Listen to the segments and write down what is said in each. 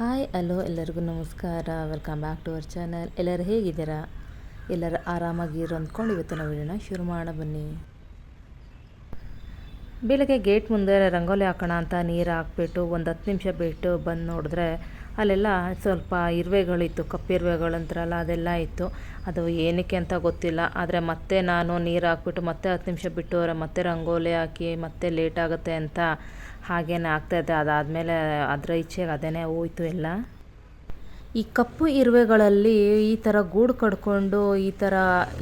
Hi hello ಎಲ್ಲರಿಗೂ ನಮಸ್ಕಾರ. Welcome back to our channel ಎಲ್ಲರೂ ಹೇಗಿದ್ದೀರಾ? ಎಲ್ಲರೂ ಆರಾಮಾಗಿರು ಅಂದ್ಕೊಂಡು ನಾವು ವಿಡಿಯೋನ ಶುರು ಮಾಡೋಣ ಬನ್ನಿ. ಬೆಳಗ್ಗೆ ಗೇಟ್ ಮುಂದೆ ರಂಗೋಲಿ ಹಾಕೋಣ ಅಂತ ನೀರು ಹಾಕ್ಬಿಟ್ಟು ಒಂದು ಹತ್ತು ನಿಮಿಷ ಬಿಟ್ಟು ಬಂದು ನೋಡಿದ್ರೆ ಅಲ್ಲೆಲ್ಲ ಸ್ವಲ್ಪ ಇರುವೆಗಳಿತ್ತು ಕಪ್ಪಿರುವೆಗಳು ಅಂತಾರಲ್ಲ, ಅದೆಲ್ಲ ಇತ್ತು. ಅದು ಏನಕ್ಕೆ ಅಂತ ಗೊತ್ತಿಲ್ಲ. ಆದರೆ ಮತ್ತೆ ನಾನು ನೀರು ಹಾಕ್ಬಿಟ್ಟು ಮತ್ತೆ ಹತ್ತು ನಿಮಿಷ ಬಿಟ್ಟು ಮತ್ತೆ ರಂಗೋಲಿ ಹಾಕಿ ಮತ್ತೆ ಲೇಟ್ ಆಗುತ್ತೆ ಅಂತ ಹಾಗೇನೆ ಆಗ್ತಾಯಿದೆ ಅದಾದಮೇಲೆ ಅದರ ಇಚ್ಛೆಗೆ ಅದೇನೇ ಹೋಯ್ತು ಎಲ್ಲ. ಈ ಕಪ್ಪು ಇರುವೆಗಳಲ್ಲಿ ಈ ಥರ ಗೂಡು ಕಡ್ಕೊಂಡು ಈ ಥರ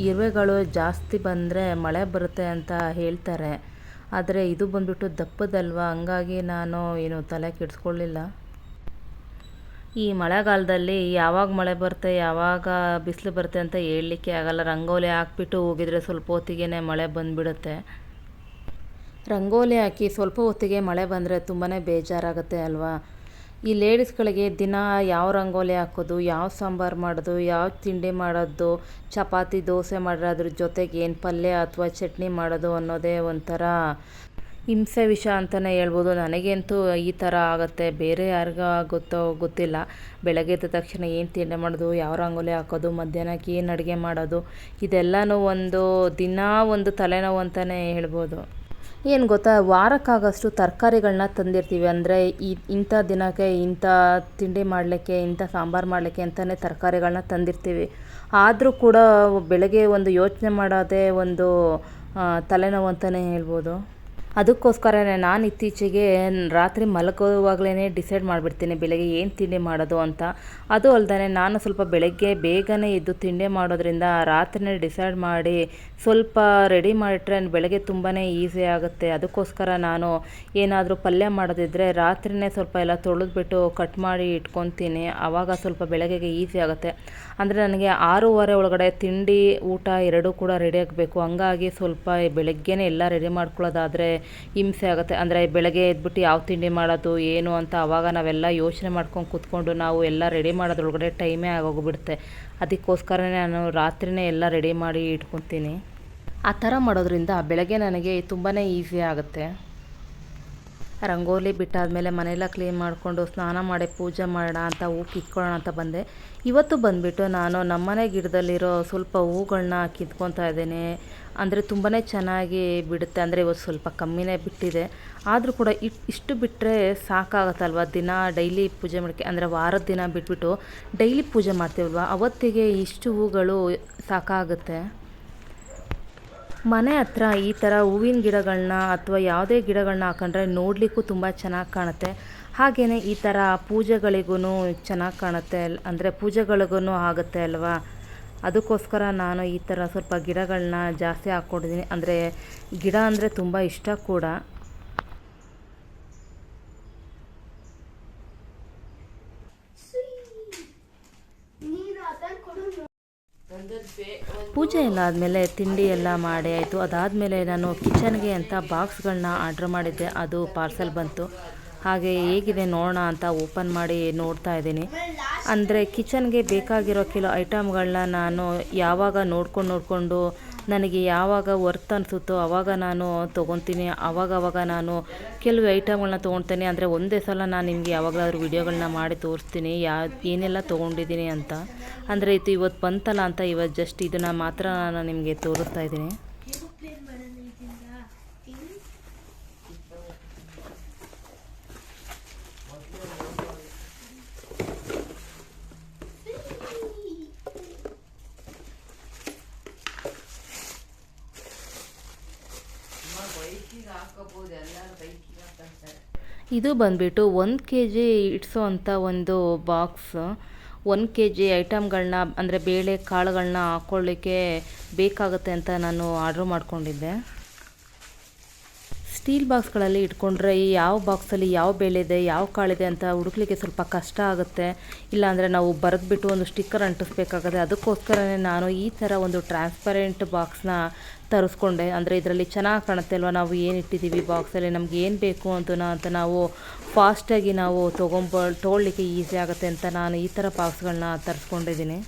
ಇರುವೆಗಳು ಜಾಸ್ತಿ ಬಂದರೆ ಮಳೆ ಬರುತ್ತೆ ಅಂತ ಹೇಳ್ತಾರೆ. ಆದರೆ ಇದು ಬಂದ್ಬಿಟ್ಟು ದಪ್ಪದಲ್ವ? ಹಂಗಾಗಿ ನಾನು ಏನು ತಲೆ ಕೆಡಿಸ್ಕೊಳ್ಳಿಲ್ಲ. ಈ ಮಳೆಗಾಲದಲ್ಲಿ ಯಾವಾಗ ಮಳೆ ಬರುತ್ತೆ, ಯಾವಾಗ ಬಿಸಿಲು ಬರುತ್ತೆ ಅಂತ ಹೇಳಲಿಕ್ಕೆ ಆಗಲ್ಲ. ರಂಗೋಲಿ ಹಾಕ್ಬಿಟ್ಟು ಹೋಗಿದ್ರೆ ಸ್ವಲ್ಪ ಹೊತ್ತಿಗೆ ಮಳೆ ಬಂದುಬಿಡುತ್ತೆ. ರಂಗೋಲಿ ಹಾಕಿ ಸ್ವಲ್ಪ ಹೊತ್ತಿಗೆ ಮಳೆ ಬಂದರೆ ತುಂಬಾ ಬೇಜಾರಾಗುತ್ತೆ ಅಲ್ವಾ? ಈ ಲೇಡೀಸ್ಗಳಿಗೆ ದಿನ ಯಾವ ರಂಗೋಲಿ ಹಾಕೋದು, ಯಾವ ಸಾಂಬಾರು ಮಾಡೋದು, ಯಾವ ತಿಂಡಿ ಮಾಡೋದು, ಚಪಾತಿ, ದೋಸೆ ಮಾಡಿದ್ರೆ ಅದ್ರ ಜೊತೆಗೆ ಏನು ಪಲ್ಯ ಅಥವಾ ಚಟ್ನಿ ಮಾಡೋದು ಅನ್ನೋದೇ ಒಂಥರ ಹಿಂಸೆ ವಿಷ ಅಂತಲೇ ಹೇಳ್ಬೋದು. ನನಗಂತೂ ಈ ಥರ ಆಗುತ್ತೆ. ಬೇರೆ ಯಾರಿಗೂ ಗೊತ್ತೋ ಗೊತ್ತಿಲ್ಲ. ಬೆಳಗ್ಗೆ ಎದ್ದ ತಕ್ಷಣ ಏನು ತಿಂಡಿ ಮಾಡೋದು, ಯಾವ ರಂಗೋಲಿ ಹಾಕೋದು, ಮಧ್ಯಾಹ್ನಕ್ಕೆ ಏನು ಅಡುಗೆ ಮಾಡೋದು, ಇದೆಲ್ಲನೂ ಒಂದು ದಿನ ಒಂದು ತಲೆನೋವು ಅಂತಲೇ ಹೇಳ್ಬೋದು. ಏನು ಗೊತ್ತಾ, ವಾರಕ್ಕಾಗಷ್ಟು ತರಕಾರಿಗಳನ್ನ ತಂದಿರ್ತೀವಿ. ಅಂದರೆ ಈ ಇಂಥ ದಿನಕ್ಕೆ ಇಂಥ ತಿಂಡಿ ಮಾಡಲಿಕ್ಕೆ, ಇಂಥ ಸಾಂಬಾರು ಮಾಡಲಿಕ್ಕೆ ಅಂತಲೇ ತರಕಾರಿಗಳನ್ನ ತಂದಿರ್ತೀವಿ. ಆದರೂ ಕೂಡ ಬೆಳಗ್ಗೆ ಒಂದು ಯೋಚನೆ ಮಾಡೋದೇ ಒಂದು ತಲೆನೋವು ಅಂತಲೇ ಹೇಳ್ಬೋದು. ಅದಕ್ಕೋಸ್ಕರನೇ ನಾನು ಇತ್ತೀಚೆಗೆ ರಾತ್ರಿ ಮಲಗುವಾಗಲೇ ಡಿಸೈಡ್ ಮಾಡಿಬಿಡ್ತೀನಿ ಬೆಳಗ್ಗೆ ಏನು ತಿಂಡಿ ಮಾಡೋದು ಅಂತ. ಅದು ಅಲ್ಲದೆ ನಾನು ಸ್ವಲ್ಪ ಬೆಳಗ್ಗೆ ಬೇಗನೆ ಎದ್ದು ತಿಂಡಿ ಮಾಡೋದ್ರಿಂದ ರಾತ್ರಿನೇ ಡಿಸೈಡ್ ಮಾಡಿ ಸ್ವಲ್ಪ ರೆಡಿ ಮಾಡಿಟ್ರೆ ಬೆಳಗ್ಗೆ ತುಂಬಾ ಈಸಿ ಆಗುತ್ತೆ. ಅದಕ್ಕೋಸ್ಕರ ನಾನು ಏನಾದರೂ ಪಲ್ಯ ಮಾಡೋದಿದ್ದರೆ ರಾತ್ರಿನೇ ಸ್ವಲ್ಪ ಎಲ್ಲ ತೊಳೆದ್ಬಿಟ್ಟು ಕಟ್ ಮಾಡಿ ಇಟ್ಕೊತೀನಿ. ಆವಾಗ ಸ್ವಲ್ಪ ಬೆಳಗ್ಗೆಗೆ ಈಸಿ ಆಗುತ್ತೆ. ಅಂದರೆ ನನಗೆ ಆರೂವರೆ ಒಳಗಡೆ ತಿಂಡಿ, ಊಟ ಎರಡೂ ಕೂಡ ರೆಡಿ ಆಗಬೇಕು. ಹಂಗಾಗಿ ಸ್ವಲ್ಪ ಬೆಳಗ್ಗೆನೇ ಎಲ್ಲ ರೆಡಿ ಮಾಡ್ಕೊಳ್ಳೋದಾದರೆ ಹಿಂಸೆ ಆಗುತ್ತೆ. ಅಂದರೆ ಬೆಳಗ್ಗೆ ಎದ್ಬಿಟ್ಟು ಯಾವ ತಿಂಡಿ ಮಾಡೋದು, ಏನು ಅಂತ ಆವಾಗ ನಾವೆಲ್ಲ ಯೋಚನೆ ಮಾಡ್ಕೊಂಡು ಕೂತ್ಕೊಂಡು ನಾವು ಎಲ್ಲ ರೆಡಿ ಮಾಡೋದ್ರೊಳಗಡೆ ಟೈಮೇ ಆಗೋಗ್ಬಿಡುತ್ತೆ. ಅದಕ್ಕೋಸ್ಕರನೇ ನಾನು ರಾತ್ರಿನೇ ಎಲ್ಲ ರೆಡಿ ಮಾಡಿ ಇಟ್ಕೊತೀನಿ. ಆ ಥರ ಮಾಡೋದ್ರಿಂದ ಬೆಳಗ್ಗೆ ನನಗೆ ತುಂಬಾ ಈಸಿ ಆಗುತ್ತೆ. ರಂಗೋಲಿ ಬಿಟ್ಟಾದಮೇಲೆ ಮನೆಯೆಲ್ಲ ಕ್ಲೀನ್ ಮಾಡಿಕೊಂಡು ಸ್ನಾನ ಮಾಡಿ ಪೂಜೆ ಮಾಡೋಣ ಅಂತ ಹೂ ಕಿತ್ಕೊಳ್ಳೋಣ ಅಂತ ಬಂದೆ. ಇವತ್ತು ಬಂದುಬಿಟ್ಟು ನಾನು ನಮ್ಮನೆ ಗಿಡದಲ್ಲಿರೋ ಸ್ವಲ್ಪ ಹೂಗಳನ್ನ ಕಿತ್ಕೊತಾ ಇದ್ದೇನೆ. ಅಂದರೆ ತುಂಬಾ ಚೆನ್ನಾಗಿ ಬಿಡುತ್ತೆ. ಅಂದರೆ ಇವತ್ತು ಸ್ವಲ್ಪ ಕಮ್ಮಿನೇ ಬಿಟ್ಟಿದೆ. ಆದರೂ ಕೂಡ ಇಷ್ಟು ಬಿಟ್ಟರೆ ಸಾಕಾಗತ್ತಲ್ವ? ದಿನ ಡೈಲಿ ಪೂಜೆ ಮಾಡೋಕ್ಕೆ ಅಂದರೆ ವಾರದ ದಿನ ಬಿಟ್ಬಿಟ್ಟು ಡೈಲಿ ಪೂಜೆ ಮಾಡ್ತೀವಲ್ವ? ಅವತ್ತಿಗೆ ಇಷ್ಟು ಹೂಗಳು ಸಾಕಾಗುತ್ತೆ. ಮನೆ ಹತ್ರ ಈ ಥರ ಹೂವಿನ ಗಿಡಗಳನ್ನ ಅಥವಾ ಯಾವುದೇ ಗಿಡಗಳನ್ನ ಹಾಕೊಂಡ್ರೆ ನೋಡಲಿಕ್ಕೂ ತುಂಬ ಚೆನ್ನಾಗಿ ಕಾಣುತ್ತೆ. ಹಾಗೆಯೇ ಈ ಥರ ಪೂಜೆಗಳಿಗೂ ಚೆನ್ನಾಗಿ ಕಾಣುತ್ತೆ ಅಂದರೆ ಪೂಜೆಗಳಿಗೂ ಆಗುತ್ತೆ ಅಲ್ವಾ? ಅದಕ್ಕೋಸ್ಕರ ನಾನು ಈ ಥರ ಸ್ವಲ್ಪ ಗಿಡಗಳನ್ನ ಜಾಸ್ತಿ ಹಾಕ್ಕೊಂಡಿದ್ದೀನಿ ಅಂದರೆ ಗಿಡ ಅಂದರೆ ತುಂಬ ಇಷ್ಟ ಕೂಡ. ಪೂಜೆ ಎಲ್ಲ ಆದಮೇಲೆ ತಿಂಡಿ ಎಲ್ಲ ಮಾಡಿ ಆಯಿತು. ಅದಾದಮೇಲೆ ನಾನು ಕಿಚನ್ಗೆ ಅಂತ ಬಾಕ್ಸ್ಗಳನ್ನ ಆರ್ಡ್ರ್ ಮಾಡಿದ್ದೆ. ಅದು ಪಾರ್ಸೆಲ್ ಬಂತು. ಹಾಗೆ ಹೇಗಿದೆ ನೋಡೋಣ ಅಂತ ಓಪನ್ ಮಾಡಿ ನೋಡ್ತಾ ಇದ್ದೀನಿ. ಅಂದರೆ ಕಿಚನ್ಗೆ ಬೇಕಾಗಿರೋ ಕೆಲವು ಐಟಮ್ಗಳನ್ನ ನಾನು ಯಾವಾಗ ನೋಡ್ಕೊಂಡು ನೋಡಿಕೊಂಡು ನನಗೆ ಯಾವಾಗ ವರ್ತ್ ಅನಿಸುತ್ತೋ ಆವಾಗ ನಾನು ತೊಗೊತೀನಿ. ಆವಾಗವಾಗ ನಾನು ಕೆಲವು ಐಟಮ್ಗಳನ್ನ ತೊಗೊಳ್ತೇನೆ. ಅಂದರೆ ಒಂದೇ ಸಲ ನಾನು ನಿಮಗೆ ಯಾವಾಗಲಾದ್ರೂ ವಿಡಿಯೋಗಳನ್ನ ಮಾಡಿ ತೋರಿಸ್ತೀನಿ. ಯಾ, ಏನೆಲ್ಲ ತೊಗೊಂಡಿದ್ದೀನಿ ಅಂತ. ಅಂದರೆ ಇದು ಇವತ್ತು ಬಂತಲ್ಲ ಅಂತ ಇವತ್ತು ಜಸ್ಟ್ ಇದನ್ನು ಮಾತ್ರ ನಾನು ನಿಮಗೆ ತೋರಿಸ್ತಾ ಇದ್ದೀನಿ. ಇದು ಬಂದ್ಬಿಟ್ಟು ಒಂದು ಕೆ ಜಿ ಇಟ್ಸೋ ಅಂಥ ಒಂದು ಬಾಕ್ಸ್ ಒಂದು ಕೆ ಜಿ ಐಟಮ್ಗಳನ್ನ ಅಂದರೆ ಬೇಳೆ ಕಾಳುಗಳನ್ನ ಹಾಕ್ಕೊಳ್ಳಿಕ್ಕೆ ಬೇಕಾಗುತ್ತೆ ಅಂತ ನಾನು ಆರ್ಡ್ರ್ ಮಾಡ್ಕೊಂಡಿದ್ದೆ. ಸ್ಟೀಲ್ ಬಾಕ್ಸ್ಗಳಲ್ಲಿ ಇಟ್ಕೊಂಡ್ರೆ ಈ ಯಾವ ಬಾಕ್ಸಲ್ಲಿ ಯಾವ ಬೆಳೆ ಇದೆ, ಯಾವ ಕಾಳಿದೆ ಅಂತ ಹುಡುಕ್ಲಿಕ್ಕೆ ಸ್ವಲ್ಪ ಕಷ್ಟ ಆಗುತ್ತೆ. ಇಲ್ಲಾಂದರೆ ನಾವು ಬರೆದ್ಬಿಟ್ಟು ಒಂದು ಸ್ಟಿಕ್ಕರ್ ಅಂಟಿಸ್ಬೇಕಾಗುತ್ತೆ ಅದಕ್ಕೋಸ್ಕರನೇ ನಾನು ಈ ಥರ ಒಂದು ಟ್ರಾನ್ಸ್ಪರೆಂಟ್ ಬಾಕ್ಸ್ನ ತರಿಸ್ಕೊಂಡೆ. ಅಂದರೆ ಇದರಲ್ಲಿ ಚೆನ್ನಾಗಿ ಕಾಣುತ್ತೆ ಅಲ್ವಾ ನಾವು ಏನು ಇಟ್ಟಿದ್ದೀವಿ ಬಾಕ್ಸಲ್ಲಿ, ನಮ್ಗೆ ಏನು ಬೇಕು ಅಂತ ಅಂತ ನಾವು ಫಾಸ್ಟಾಗಿ ನಾವು ತೊಗೊಂಬ, ತೊಗೊಳ್ಲಿಕ್ಕೆ ಈಸಿ ಆಗುತ್ತೆ ಅಂತ ನಾನು ಈ ಥರ ಬಾಕ್ಸ್ಗಳನ್ನ ತರಿಸ್ಕೊಂಡಿದ್ದೀನಿ.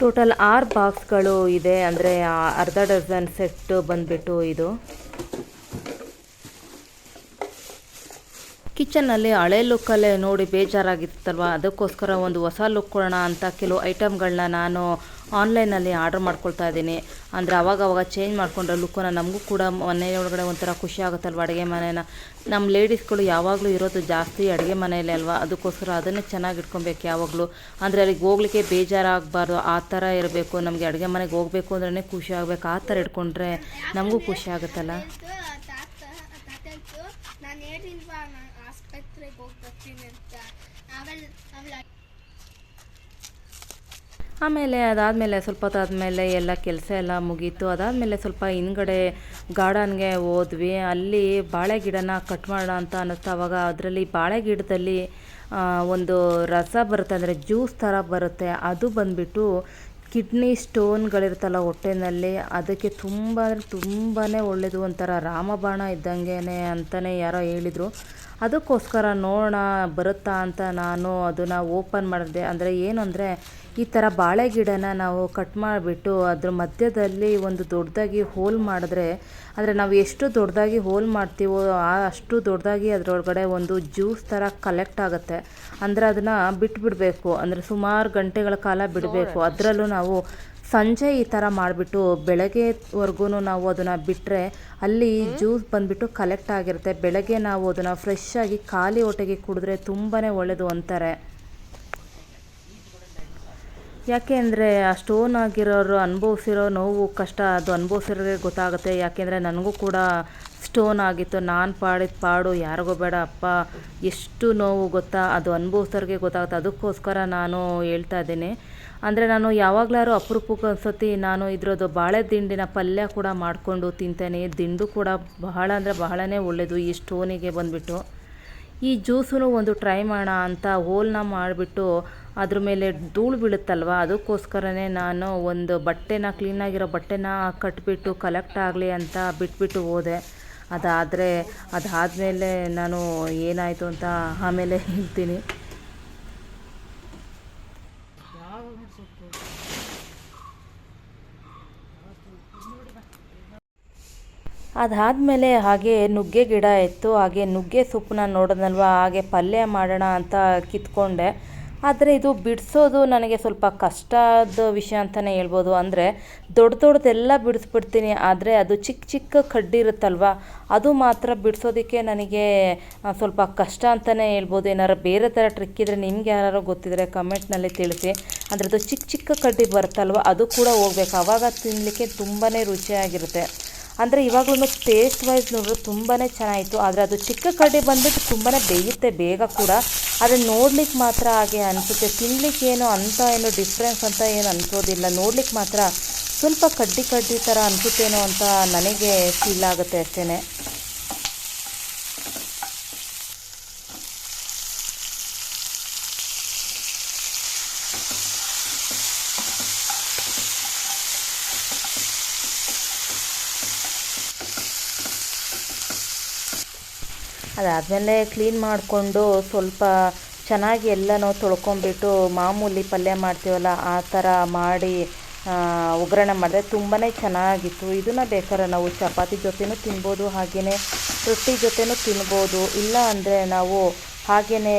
ಟೋಟಲ್ ಆರು ಬಾಕ್ಸ್ಗಳು ಇದೆ. ಅಂದರೆ ಅರ್ಧ ಡಜನ್ ಸೆಟ್ ಬಂದುಬಿಟ್ಟು ಇದು. ಕಿಚನ್ನಲ್ಲಿ ಹಳೆ ಲುಕ್ಕಲ್ಲೇ ನೋಡಿ ಬೇಜಾರಾಗಿತ್ತಲ್ವ? ಅದಕ್ಕೋಸ್ಕರ ಒಂದು ಹೊಸ ಲುಕ್ ಕೊಡೋಣ ಅಂತ ಕೆಲವು ಐಟಮ್ಗಳನ್ನ ನಾನು ಆನ್ಲೈನಲ್ಲಿ ಆರ್ಡ್ರ್ ಮಾಡ್ಕೊಳ್ತಾ ಇದ್ದೀನಿ. ಅಂದರೆ ಅವಾಗ ಅವಾಗ ಚೇಂಜ್ ಮಾಡ್ಕೊಂಡ್ರೆ ಲುಕ್ಕನ್ನು ನಮಗೂ ಕೂಡ ಮನೆಯೊಳಗಡೆ ಒಂಥರ ಖುಷಿ ಆಗುತ್ತಲ್ವ ಅಡುಗೆ ಮನೇನ. ನಮ್ಮ ಲೇಡೀಸ್ಗಳು ಯಾವಾಗಲೂ ಇರೋದು ಜಾಸ್ತಿ ಅಡುಗೆ ಮನೆಯಲ್ಲೇ ಅಲ್ವಾ? ಅದಕ್ಕೋಸ್ಕರ ಅದನ್ನೇ ಚೆನ್ನಾಗಿ ಇಟ್ಕೊಬೇಕು ಯಾವಾಗಲೂ. ಅಂದರೆ ಅಲ್ಲಿಗೆ ಹೋಗ್ಲಿಕ್ಕೆ ಬೇಜಾರಾಗಬಾರ್ದು. ಆ ಥರ ಇರಬೇಕು. ನಮಗೆ ಅಡುಗೆ ಮನೆಗೆ ಹೋಗಬೇಕು ಅಂದ್ರೇ ಖುಷಿ ಆಗಬೇಕು. ಆ ಥರ ಇಟ್ಕೊಂಡ್ರೆ ನಮಗೂ ಖುಷಿ ಆಗುತ್ತಲ್ಲ ತಾತ ತಾತದ್ದು ನಾನು ಹೇಳಿಲ್ವಾ ನಾನು ಆಸ್ಪತ್ರೆಗೆ ಹೋಗಿ ಬರ್ತೀನಿ ಅಂತ ಆಮೇಲೆ ಆಮೇಲೆ ಆಮೇಲೆ ಅದಾದಮೇಲೆ ಸ್ವಲ್ಪ ಹೊತ್ತಾದಮೇಲೆ ಎಲ್ಲ ಕೆಲಸ ಎಲ್ಲ ಮುಗೀತು. ಅದಾದಮೇಲೆ ಸ್ವಲ್ಪ ಹಿಂದ್ಗಡೆ ಗಾರ್ಡನ್ಗೆ ಹೋದ್ವಿ. ಅಲ್ಲಿ ಬಾಳೆ ಗಿಡನ ಕಟ್ ಮಾಡೋಣ ಅಂತ ಅನ್ನಿಸ್ತು. ಅವಾಗ ಅದರಲ್ಲಿ ಬಾಳೆ ಗಿಡದಲ್ಲಿ ಒಂದು ರಸ ಬರುತ್ತೆ, ಅಂದರೆ ಜ್ಯೂಸ್ ಥರ ಬರುತ್ತೆ. ಅದು ಬಂದುಬಿಟ್ಟು ಕಿಡ್ನಿ ಸ್ಟೋನ್ಗಳಿರ್ತಲ್ಲ ಹೊಟ್ಟೆನಲ್ಲಿ, ಅದಕ್ಕೆ ತುಂಬ ಅಂದರೆ ತುಂಬಾ ಒಳ್ಳೆಯದು ಒಂಥರ ರಾಮಬಾಣ ಇದ್ದಂಗೆ ಅಂತಲೇ ಯಾರೋ ಹೇಳಿದರು. ಅದಕ್ಕೋಸ್ಕರ ನೋಡೋಣ ಬರುತ್ತಾ ಅಂತ ನಾನು ಅದನ್ನು ಓಪನ್ ಮಾಡಿದೆ. ಅಂದರೆ ಏನು ಅಂದರೆ ಈ ಥರ ಬಾಳೆ ಗಿಡನ ನಾವು ಕಟ್ ಮಾಡಿಬಿಟ್ಟು ಅದ್ರ ಮಧ್ಯದಲ್ಲಿ ಒಂದು ದೊಡ್ಡದಾಗಿ ಹೋಲ್ ಮಾಡಿದ್ರೆ ಅಂದರೆ ನಾವು ಎಷ್ಟು ದೊಡ್ಡದಾಗಿ ಹೋಲ್ ಮಾಡ್ತೀವೋ ಆ ಅಷ್ಟು ದೊಡ್ಡದಾಗಿ ಅದರೊಳಗಡೆ ಒಂದು ಜ್ಯೂಸ್ ಥರ ಕಲೆಕ್ಟ್ ಆಗುತ್ತೆ. ಅಂದರೆ ಅದನ್ನು ಬಿಟ್ಬಿಡಬೇಕು. ಅಂದರೆ ಸುಮಾರು ಗಂಟೆಗಳ ಕಾಲ ಬಿಡಬೇಕು. ಅದರಲ್ಲೂ ನಾವು ಸಂಜೆ ಈ ಥರ ಮಾಡಿಬಿಟ್ಟು ಬೆಳಗ್ಗೆವರೆಗೂ ನಾವು ಅದನ್ನು ಬಿಟ್ಟರೆ ಅಲ್ಲಿ ಜ್ಯೂಸ್ ಬಂದುಬಿಟ್ಟು ಕಲೆಕ್ಟ್ ಆಗಿರುತ್ತೆ. ಬೆಳಗ್ಗೆ ನಾವು ಅದನ್ನು ಫ್ರೆಶ್ ಆಗಿ ಖಾಲಿ ಹೊಟ್ಟೆಗೆ ಕುಡಿದ್ರೆ ತುಂಬಾ ಒಳ್ಳೆಯದು ಅಂತಾರೆ. ಯಾಕೆ ಅಂದರೆ ಆ ಸ್ಟೋನ್ ಆಗಿರೋರು ಅನುಭವಿಸಿರೋ ನೋವು, ಕಷ್ಟ ಅದು ಅನುಭವಿಸಿರೋರಿಗೆ ಗೊತ್ತಾಗುತ್ತೆ. ಯಾಕೆಂದರೆ ನನಗೂ ಕೂಡ ಸ್ಟೋನ್ ಆಗಿತ್ತು. ನಾನು ಪಾಡಿದ ಪಾಡು ಯಾರಿಗೋ ಬೇಡ. ಅಪ್ಪ, ಎಷ್ಟು ನೋವು ಗೊತ್ತಾ? ಅದು ಅನುಭವಿಸೋರಿಗೆ ಗೊತ್ತಾಗುತ್ತೆ. ಅದಕ್ಕೋಸ್ಕರ ನಾನು ಹೇಳ್ತಾ ಇದ್ದೀನಿ. ಅಂದರೆ ನಾನು ಯಾವಾಗಲಾರು ಅಪರೂಪಕ್ಕೆ ಅನ್ಸತಿ ನಾನು ಇದ್ರದ್ದು ಬಾಳೆ ದಿಂಡಿನ ಪಲ್ಯ ಕೂಡ ಮಾಡಿಕೊಂಡು ತಿಂತೇನೆ. ದಿಂಡು ಕೂಡ ಬಹಳ ಅಂದರೆ ಬಹಳನೇ ಒಳ್ಳೆಯದು ಈ ಸ್ಟೋನಿಗೆ ಬಂದುಬಿಟ್ಟು. ಈ ಜ್ಯೂಸನ್ನು ಒಂದು ಟ್ರೈ ಮಾಡೋಣ ಅಂತ ಹೋಲ್ನ ಮಾಡಿಬಿಟ್ಟು ಅದ್ರ ಮೇಲೆ ಧೂಳು ಬೀಳುತ್ತಲ್ವ? ಅದಕ್ಕೋಸ್ಕರನೇ ನಾನು ಒಂದು ಬಟ್ಟೆನ, ಕ್ಲೀನಾಗಿರೋ ಬಟ್ಟೆನ ಕಟ್ಬಿಟ್ಟು ಕಲೆಕ್ಟ್ ಆಗಲಿ ಅಂತ ಬಿಟ್ಬಿಟ್ಟು ಹೋದೆ. ಅದಾದರೆ, ಅದಾದಮೇಲೆ ನಾನು ಏನಾಯಿತು ಅಂತ ಆಮೇಲೆ ಹೇಳ್ತೀನಿ. ಅದಾದಮೇಲೆ ಹಾಗೆ ನುಗ್ಗೆ ಗಿಡ ಇತ್ತು ಹಾಗೆ ನುಗ್ಗೆ ಸೊಪ್ಪನ್ನ ನೋಡಿದ್ನಲ್ವ? ಹಾಗೆ ಪಲ್ಯ ಮಾಡೋಣ ಅಂತ ಕಿತ್ಕೊಂಡೆ. ಆದರೆ ಇದು ಬಿಡಿಸೋದು ನನಗೆ ಸ್ವಲ್ಪ ಕಷ್ಟದ ವಿಷಯ ಅಂತಲೇ ಹೇಳ್ಬೋದು. ಅಂದರೆ ದೊಡ್ಡ ದೊಡ್ಡದೆಲ್ಲ ಬಿಡಿಸ್ಬಿಡ್ತೀನಿ, ಆದರೆ ಅದು ಚಿಕ್ಕ ಚಿಕ್ಕ ಕಡ್ಡಿ ಇರುತ್ತಲ್ವ ಅದು ಮಾತ್ರ ಬಿಡಿಸೋದಕ್ಕೆ ನನಗೆ ಸ್ವಲ್ಪ ಕಷ್ಟ ಅಂತಲೇ ಹೇಳ್ಬೋದು. ಏನಾರು ಬೇರೆ ಥರ ಟ್ರಿಕ್ ಇದ್ದರೆ ನಿಮ್ಗೆ ಯಾರು ಗೊತ್ತಿದ್ರೆ ಕಮೆಂಟ್ನಲ್ಲಿ ತಿಳಿಸಿ. ಅಂದರೆ ಅದು ಚಿಕ್ಕ ಚಿಕ್ಕ ಕಡ್ಡಿ ಬರುತ್ತಲ್ವ? ಅದು ಕೂಡ ಹೋಗ್ಬೇಕು. ಆವಾಗ ತಿನ್ನಲಿಕ್ಕೆ ತುಂಬಾ ರುಚಿಯಾಗಿರುತ್ತೆ. ಅಂದರೆ ಇವಾಗಲೂ ಟೇಸ್ಟ್ ವೈಸ್ ನೋಡಿದ್ರೆ ತುಂಬಾ ಚೆನ್ನಾಗಿತ್ತು. ಆದರೆ ಅದು ಚಿಕ್ಕ ಕಡ್ಡಿ ಬಂದ್ಬಿಟ್ಟು ತುಂಬಾ ಬೇಯುತ್ತೆ ಬೇಗ ಕೂಡ. ಆದರೆ ನೋಡ್ಲಿಕ್ಕೆ ಮಾತ್ರ ಹಾಗೆ ಅನಿಸುತ್ತೆ. ತಿನ್ಲಿಕ್ಕೆ ಏನು ಅಂಥ ಏನು ಡಿಫ್ರೆನ್ಸ್ ಅಂತ ಏನು ಅನ್ಸೋದಿಲ್ಲ. ನೋಡ್ಲಿಕ್ಕೆ ಮಾತ್ರ ಸ್ವಲ್ಪ ಕಡ್ಡಿ ಕಡ್ಡಿ ಥರ ಅನಿಸುತ್ತೇನೋ ಅಂತ ನನಗೆ ಫೀಲ್ ಆಗುತ್ತೆ ಅಷ್ಟೇ ಅದಾದಮೇಲೆ ಕ್ಲೀನ್ ಮಾಡಿಕೊಂಡು ಸ್ವಲ್ಪ ಚೆನ್ನಾಗಿ ಎಲ್ಲನೂ ತೊಳ್ಕೊಂಬಿಟ್ಟು ಮಾಮೂಲಿ ಪಲ್ಯ ಮಾಡ್ತೀವಲ್ಲ ಆ ಥರ ಮಾಡಿ ಒಗ್ಗರಣೆ ಮಾಡಿದೆ ತುಂಬಾ ಚೆನ್ನಾಗಿತ್ತು. ಇದನ್ನು ಬೇಕಾದ್ರೆ ನಾವು ಚಪಾತಿ ಜೊತೆನೂ ತಿನ್ಬೋದು ಹಾಗೆಯೇ ರೊಟ್ಟಿ ಜೊತೆನೂ ತಿನ್ಬೋದು. ಇಲ್ಲ ಅಂದರೆ ನಾವು ಹಾಗೆಯೇ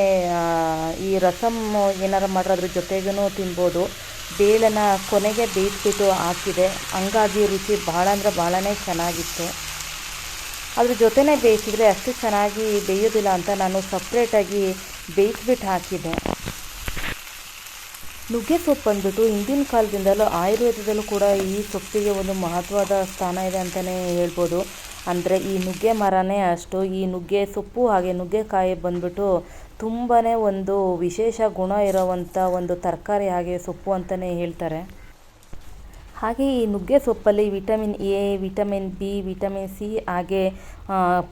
ಈ ರಸಮ್ ಏನಾರು ಮಾಡೋದ್ರ ಜೊತೆಗೂ ತಿನ್ಬೋದು. ಬೇಳೆನ ಕೊನೆಗೆ ಬೇಯಿಸ್ಬಿಟ್ಟು ಹಾಕಿದೆ. ಹಂಗಾಗಿ ರುಚಿ ಭಾಳ ಅಂದರೆ ಭಾಳನೇ ಚೆನ್ನಾಗಿತ್ತು. ಅದ್ರ ಜೊತೆನೇ ಬೇಯಿಸಿದ್ರೆ ಅಷ್ಟು ಚೆನ್ನಾಗಿ ಬೇಯೋದಿಲ್ಲ ಅಂತ ನಾನು ಸಪ್ರೇಟಾಗಿ ಬೇಯಿಸ್ಬಿಟ್ಟು ಹಾಕಿದೆ ನುಗ್ಗೆ ಸೊಪ್ಪು ಬಂದ್ಬಿಟ್ಟು ಹಿಂದಿನ ಕಾಲದಿಂದಲೂ ಆಯುರ್ವೇದದಲ್ಲೂ ಕೂಡ ಈ ಸೊಪ್ಪಿಗೆ ಒಂದು ಮಹತ್ವದ ಸ್ಥಾನ ಇದೆ ಅಂತಲೇ ಹೇಳ್ಬೋದು. ಅಂದರೆ ಈ ನುಗ್ಗೆ ಮರನೇ ಅಷ್ಟು, ಈ ನುಗ್ಗೆ ಸೊಪ್ಪು ಹಾಗೆ ನುಗ್ಗೆಕಾಯಿ ಬಂದ್ಬಿಟ್ಟು ತುಂಬಾ ಒಂದು ವಿಶೇಷ ಗುಣ ಇರೋವಂಥ ಒಂದು ತರಕಾರಿ ಹಾಗೆ ಸೊಪ್ಪು ಅಂತಲೇ ಹೇಳ್ತಾರೆ. ಹಾಗೆ ಈ ನುಗ್ಗೆ ಸೊಪ್ಪಲ್ಲಿ vitamin A, vitamin B, vitamin C, ಹಾಗೆ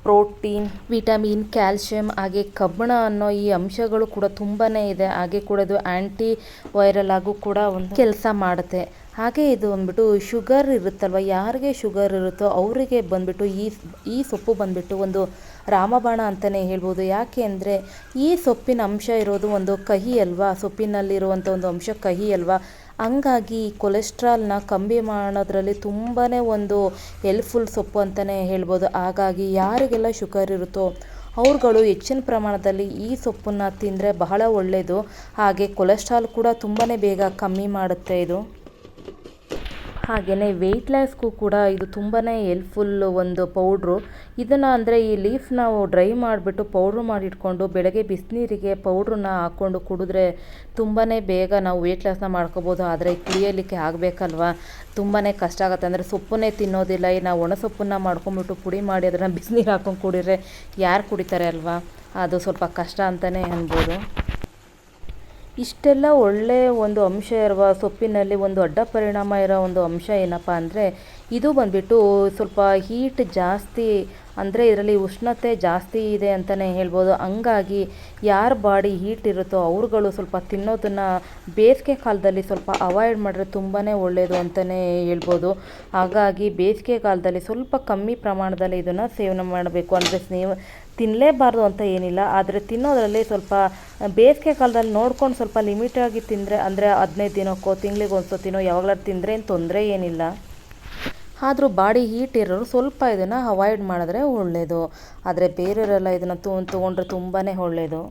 ಪ್ರೋಟೀನ್, ವಿಟಮಿನ್, ಕ್ಯಾಲ್ಶಿಯಂ, ಹಾಗೆ ಕಬ್ಬಿಣ ಅನ್ನೋ ಈ ಅಂಶಗಳು ಕೂಡ ತುಂಬಾ ಇದೆ. ಹಾಗೆ ಕೂಡ ಇದು ಆ್ಯಂಟಿ ವೈರಲ್ ಆಗೂ ಕೂಡ ಒಂದು ಕೆಲಸ ಮಾಡುತ್ತೆ. ಹಾಗೆ ಇದು ಬಂದ್ಬಿಟ್ಟು ಶುಗರ್ ಇರುತ್ತಲ್ವ, ಯಾರಿಗೆ ಶುಗರ್ ಇರುತ್ತೋ ಅವರಿಗೆ ಬಂದ್ಬಿಟ್ಟು ಈ ಈ ಸೊಪ್ಪು ಬಂದ್ಬಿಟ್ಟು ಒಂದು ರಾಮಬಾಣ ಅಂತಲೇ ಹೇಳ್ಬೋದು. ಯಾಕೆ ಅಂದರೆ ಈ ಸೊಪ್ಪಿನ ಅಂಶ ಇರೋದು ಒಂದು ಕಹಿ ಅಲ್ವಾ? ಸೊಪ್ಪಿನಲ್ಲಿರುವಂಥ ಒಂದು ಅಂಶ ಕಹಿ ಅಲ್ವಾ? ಹಂಗಾಗಿ ಕೊಲೆಸ್ಟ್ರಾಲ್ನ ಕಮ್ಮಿ ಮಾಡೋದ್ರಲ್ಲಿ ತುಂಬಾ ಒಂದು ಹೆಲ್ಪ್ಫುಲ್ ಸೊಪ್ಪು ಅಂತಲೇ ಹೇಳ್ಬೋದು. ಹಾಗಾಗಿ ಯಾರಿಗೆಲ್ಲ ಶುಗರ್ ಇರುತ್ತೋ ಅವ್ರುಗಳು ಹೆಚ್ಚಿನ ಪ್ರಮಾಣದಲ್ಲಿ ಈ ಸೊಪ್ಪನ್ನು ತಿಂದರೆ ಬಹಳ ಒಳ್ಳೆಯದು ಹಾಗೆ ಕೊಲೆಸ್ಟ್ರಾಲ್ ಕೂಡ ತುಂಬಾ ಬೇಗ ಕಮ್ಮಿ ಮಾಡುತ್ತೆ ಇದು. ಹಾಗೆಯೇ ವೆಯ್ಟ್ ಲಾಸ್ಗೂ ಕೂಡ ಇದು ತುಂಬಾ ಎಲ್ಪ್ಫುಲ್ಲು ಒಂದು ಪೌಡ್ರು ಇದನ್ನು ಅಂದರೆ ಈ ಲೀಫ್ ನಾವು ಡ್ರೈ ಮಾಡಿಬಿಟ್ಟು ಪೌಡ್ರು ಮಾಡಿಟ್ಕೊಂಡು ಬೆಳಗ್ಗೆ ಬಿಸಿನೀರಿಗೆ ಪೌಡ್ರನ್ನ ಹಾಕ್ಕೊಂಡು ಕುಡಿದ್ರೆ ತುಂಬಾ ಬೇಗ ನಾವು ವೆಯ್ಟ್ ಲಾಸ್ನ ಮಾಡ್ಕೋಬೋದು. ಆದರೆ ಕುಡಿಯಲಿಕ್ಕೆ ಆಗಬೇಕಲ್ವ? ತುಂಬಾ ಕಷ್ಟ ಆಗುತ್ತೆ. ಅಂದರೆ ಸೊಪ್ಪನ್ನೇ ತಿನ್ನೋದಿಲ್ಲ ಈ ನಾವು ಒಣ ಸೊಪ್ಪನ್ನ ಮಾಡ್ಕೊಂಬಿಟ್ಟು ಪುಡಿ ಮಾಡಿ ಅದನ್ನು ಬಿಸಿನೀರು ಹಾಕ್ಕೊಂಡು ಕುಡಿದ್ರೆ ಯಾರು ಕುಡಿತಾರೆ ಅಲ್ವಾ? ಅದು ಸ್ವಲ್ಪ ಕಷ್ಟ ಅಂತಲೇ ಅನ್ಬೋದು. ಇಷ್ಟೆಲ್ಲ ಒಳ್ಳೆಯ ಒಂದು ಅಂಶ ಇರುವ ಸೊಪ್ಪಿನಲ್ಲಿ ಒಂದು ಅಡ್ಡ ಪರಿಣಾಮ ಇರೋ ಒಂದು ಅಂಶ ಏನಪ್ಪ ಅಂದರೆ, ಇದು ಬಂದುಬಿಟ್ಟು ಸ್ವಲ್ಪ ಹೀಟ್ ಜಾಸ್ತಿ, ಅಂದರೆ ಇದರಲ್ಲಿ ಉಷ್ಣತೆ ಜಾಸ್ತಿ ಇದೆ ಅಂತಲೇ ಹೇಳ್ಬೋದು. ಹಂಗಾಗಿ ಯಾರ ಬಾಡಿ ಹೀಟ್ ಇರುತ್ತೋ ಅವ್ರುಗಳು ಸ್ವಲ್ಪ ತಿನ್ನೋದನ್ನು ಬೇಸಿಗೆ ಕಾಲದಲ್ಲಿ ಸ್ವಲ್ಪ ಅವಾಯ್ಡ್ ಮಾಡಿದ್ರೆ ತುಂಬಾ ಒಳ್ಳೆಯದು ಅಂತಲೇ ಹೇಳ್ಬೋದು. ಹಾಗಾಗಿ ಬೇಸಿಗೆ ಕಾಲದಲ್ಲಿ ಸ್ವಲ್ಪ ಕಮ್ಮಿ ಪ್ರಮಾಣದಲ್ಲಿ ಇದನ್ನು ಸೇವನೆ ಮಾಡಬೇಕು. ಅಂದರೆ ಸ್ನೇಹ ತಿನ್ನಲೇಬಾರ್ದು ಅಂತ ಏನಿಲ್ಲ, ಆದರೆ ತಿನ್ನೋದರಲ್ಲಿ ಸ್ವಲ್ಪ ಬೇಸಿಗೆ ಕಾಲದಲ್ಲಿ ನೋಡ್ಕೊಂಡು ಸ್ವಲ್ಪ ಲಿಮಿಟಾಗಿ ತಿಂದರೆ, ಅಂದರೆ ಹದಿನೈದು ದಿನಕ್ಕೋ, ತಿಂಗಳಿಗೆ ಒಂದು ಸತಿನೋ ಯಾವಾಗಲಾದ್ರು ತಿಂದರೆ ಏನು ತೊಂದರೆ ಏನಿಲ್ಲ. ಆದರೂ ಬಾಡಿ ಹೀಟ್ ಇರೋರು ಸ್ವಲ್ಪ ಇದನ್ನು ಅವಾಯ್ಡ್ ಮಾಡಿದ್ರೆ ಒಳ್ಳೆಯದು ಆದರೆ ಬೇರೆಯವರೆಲ್ಲ ಇದನ್ನು ತೊಗೊಂಡ್ರೆ ತುಂಬಾ ಒಳ್ಳೆಯದು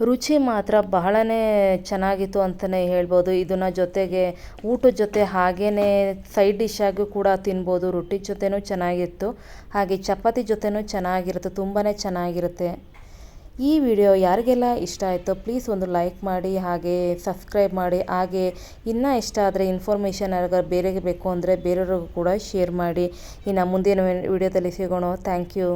ರುಚಿ ಮಾತ್ರ ಬಹಳನೇ ಚೆನ್ನಾಗಿತ್ತು ಅಂತಲೇ ಹೇಳ್ಬೋದು. ಇದನ್ನು ಜೊತೆಗೆ ಊಟದ ಜೊತೆ ಹಾಗೇ ಸೈಡ್ ಡಿಶ್ಶಾಗೂ ಕೂಡ ತಿನ್ಬೋದು. ರೊಟ್ಟಿ ಜೊತೆನೂ ಚೆನ್ನಾಗಿತ್ತು. ಹಾಗೆ ಚಪಾತಿ ಜೊತೆನೂ ಚೆನ್ನಾಗಿರುತ್ತೆ. ತುಂಬಾ ಚೆನ್ನಾಗಿರುತ್ತೆ. ಈ ವಿಡಿಯೋ ಯಾರಿಗೆಲ್ಲ ಇಷ್ಟ ಆಯಿತು ಪ್ಲೀಸ್ ಒಂದು ಲೈಕ್ ಮಾಡಿ, ಹಾಗೆ ಸಬ್ಸ್ಕ್ರೈಬ್ ಮಾಡಿ, ಹಾಗೆ ಇನ್ನೂ ಇಷ್ಟ ಆದರೆ ಇನ್ಫಾರ್ಮೇಷನ್ ಯಾರಿಗಾರು ಬೇರೆಗೆ ಬೇಕು ಅಂದರೆ ಬೇರೆಯವ್ರಿಗೂ ಕೂಡ ಶೇರ್ ಮಾಡಿ. ಇನ್ನು ಮುಂದಿನ ವಿಡಿಯೋದಲ್ಲಿ ಸಿಗೋಣ. Thank you.